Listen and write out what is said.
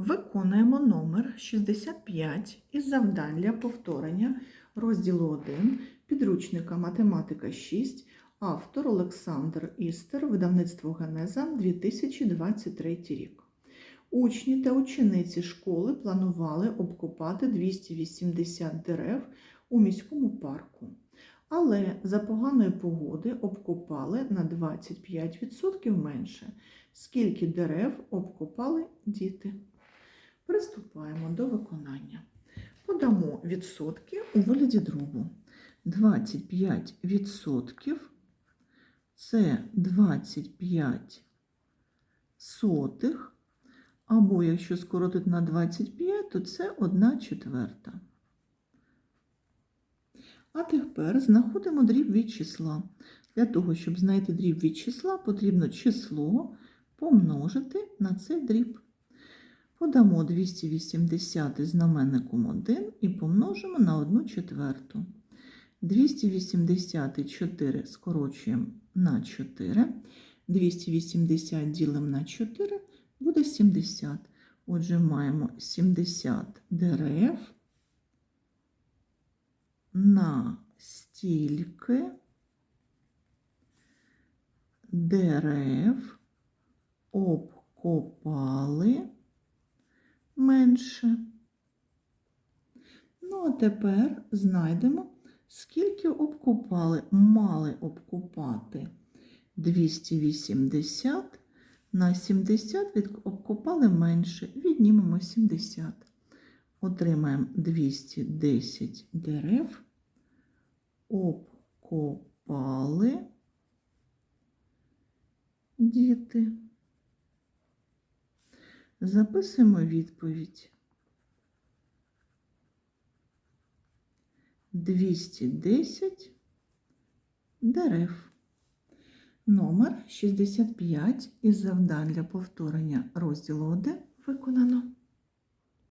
Виконуємо номер 65 із завдань для повторення розділу 1 підручника Математика 6, автор Олександр Істер, видавництво Генеза 2023 рік. Учні та учениці школи планували обкопати 280 дерев у міському парку. Але за поганої погоди обкопали на 25% менше. Скільки дерев обкопали діти? Приступаємо до виконання. Подамо відсотки у вигляді дробу. 25% це 25 сотих, або якщо скоротити на 25, то це 1 четверта. А тепер знаходимо дріб від числа. Для того, щоб знайти дріб від числа, потрібно число помножити на цей дріб. Подамо 280 знаменником 1 і помножимо на 1 четверту. 284 скорочуємо на 4. 280 ділимо на 4 буде 70. Отже, маємо 70 дерев на стільки дерев обкопали менше. Ну, а тепер знайдемо, скільки обкопали, мали обкопати 280 на 70 від обкопали менше, віднімемо 70. Отримаємо 210 дерев, обкопали діти. Записуємо відповідь. 210 дерев. Номер 65 із завдань для повторення розділу 1 виконано.